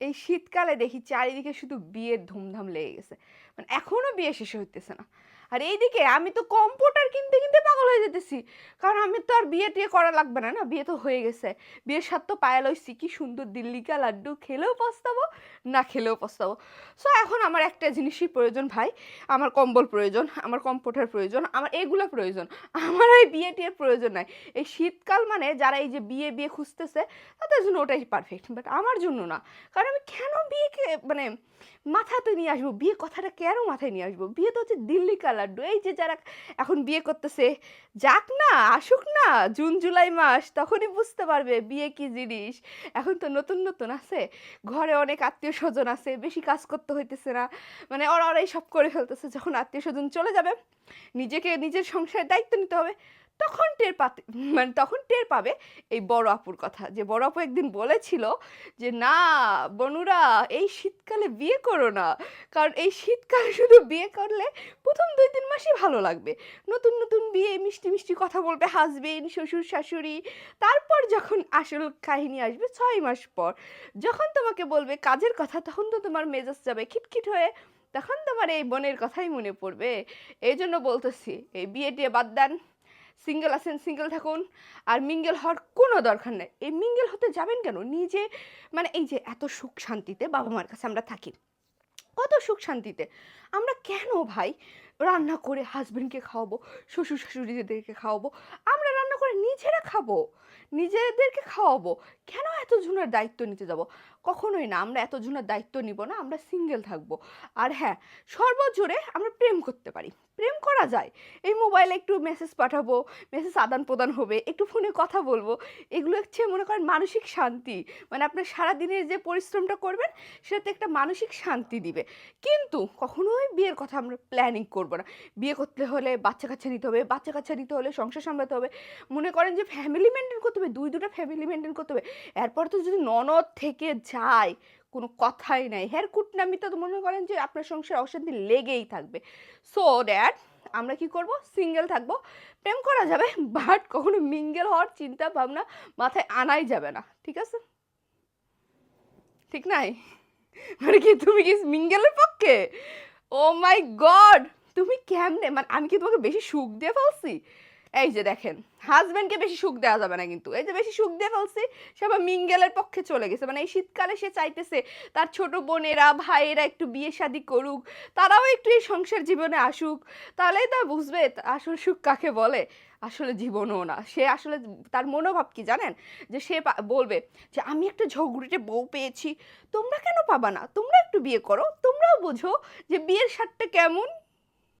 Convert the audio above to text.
এই শীতকালে দেখি চারিদিকে শুধু বিয়ের ধুমধাম লেগে গেছে। মানে এখনও বিয়ে শেষ হইতেছে না। আর এইদিকে আমি তো কম্পিউটার কিনতে কিনতে পাগল হয়ে যেতেছি। কারণ আমি তো আর বিয়ে টিয়ে করা লাগবে না না? বিয়ে তো হয়ে গেছে। বিয়ের সাথে তো পায়ে লইছি। কি সুন্দর দিল্লিকা লাড্ডু খেলেও পস্তাবো, না খেলেও পস্তাবো। সো এখন আমার একটা জিনিসই প্রয়োজন ভাই। আমার কম্বল প্রয়োজন, আমার কম্পিউটার প্রয়োজন, আমার এগুলো প্রয়োজন। আমার এই বিয়ে টিয়ের প্রয়োজন নাই। এই শীতকাল মানে যারা এই যে বিয়ে বিয়ে খুঁজতেছে, তাদের জন্য ওটাই পারফেক্ট বাট আমার জন্য না। কারণ আমি কেন বিয়েকে মানে মাথাতে নিয়ে আসব? বিয়ে কথাটা কেন মাথায় নিয়ে আসব? বিয়ে তো হচ্ছে দিল্লি কালাড্ডু এই যে যারা এখন বিয়ে করতেছে, যাক না, আসুক না, জুন, জুলাই মাস, তখনই বুঝতে পারবে বিয়ে কি জিনিস। এখন তো নতুন নতুন আছে, ঘরে অনেক আত্মীয় স্বজন আছে, বেশি কাজ করতে হইতেছে না। মানে ওরা, ওরাই সব করে ফেলতেছে, যখন আত্মীয় স্বজন চলে যাবে, নিজেকে, নিজের সংসারের দায়িত্ব নিতে হবে। তখন টের পাতে মানে তখন টের পাবে এই বড় আপুর কথা। যে বড় আপু একদিন বলেছিল যে, না, বনুরা, এই শীতকালে বিয়ে করো না। কারণ এই শীতকালে শুধু বিয়ে করলে প্রথম দুই তিন মাসই ভালো লাগবে। নতুন নতুন বিয়ে, মিষ্টি মিষ্টি কথা বলবে হাজবেন্ড শ্বশুর, শাশুড়ি। তারপর যখন আসল কাহিনী আসবে ছয় মাস পর, যখন তোমাকে বলবে কাজের কথা, তখন তো তোমার মেজাজ যাবে খিটখিট হয়ে। তখন তোমার এই বোনের কথাই মনে পড়বে। এই জন্য বলতেছি, এই বিয়ে টিয়ে বাদ দেন। সিঙ্গেল আছেন, সিঙ্গেল থাকুন, আর মিঙ্গেল হওয়ার কোনো দরকার নেই। এই মিঙ্গেল হতে যাবেন কেন? নিজে মানে এই যে এত সুখ শান্তিতে বাবা মার কাছে আমরা থাকি, কত সুখ শান্তিতে। আমরা কেন ভাই রান্না করে হাজব্যান্ডকে খাওয়াবো, শ্বশুর শাশুড়িদেরকে খাওয়াবো? আমরা রান্না করে নিজেরা খাব, নিজেদেরকে খাওয়াবো। কেন এত জনের দায়িত্ব নিতে যাব? কখনোই না, আমরা এত জনের দায়িত্ব নিব না, আমরা সিঙ্গেল থাকব। আর হ্যাঁ সর্বজোরে আমরা প্রেম করতে পারি। প্রেম করা যায়? এই মোবাইলে একটু মেসেজ পাঠাবো মেসেজ আদান প্রদান হবে, একটু ফোনে কথা বলব, এগুলো হচ্ছে মনে করেন মানসিক শান্তি। মানে আপনার সারাদিনের যে পরিশ্রমটা করবেন, সেটাতে একটা মানসিক শান্তি দিবে। কিন্তু কখনোই বিয়ের কথা আমরা প্ল্যানিং করব না। বিয়ে করতে হলে বাচ্চা কাচ্চা নিতে হবে, বাচ্চা কাচ্চা নিতে হলে সংসার সামলাতে হবে। মনে করেন যে ফ্যামিলি মেনটেন করতে হবে, দুই দুটো ফ্যামিলি মেনটেন করতে হবে। এরপর তো যদি ননদ থেকে যায় কোনো কথাই নাই। হের কুটনামিতে তো মনে করেন যে আপনার সংসার অশান্তি লেগেই থাকবে। সো দ্যাট আমরা কি করব? সিঙ্গেল থাকব। প্রেম করা যাবে বাট কখনো মিঙ্গেল হওয়ার চিন্তা ভাবনা মাথায় আনাই যাবে না। ঠিক আছে? ঠিক নাই? মানে কি তুমি কি মিঙ্গেলের পক্ষে? ও মাই গড তুমি কেমনে? মানে আমি কি তোমাকে বেশি সুখ দিয়ে ফেলছি? এই যে দেখেন হাজব্যান্ডকে বেশি সুখ দেওয়া যাবে না কিন্তু। এই যে বেশি সুখ দিয়ে ফেলছি, সে আবার মিঙ্গেলের পক্ষে চলে গেছে। মানে এই শীতকালে সে চাইতেছে তার ছোট বোনেরা, ভাইয়েরা একটু বিয়ে শাদি করুক, তারাও একটু এই সংসার জীবনে আসুক। তাহলেই তা বুঝবে আসল সুখ কাকে বলে? আসলে জীবনও না। সে আসলে তার মনোভাব কি জানেন? যে সে বলবে যে, আমি একটা ঝগড়ুটে বউ পেয়েছি, তোমরা কেন পাবা না? তোমরা একটু বিয়ে করো, তোমরাও বোঝো যে বিয়ের স্বাদটা কেমন।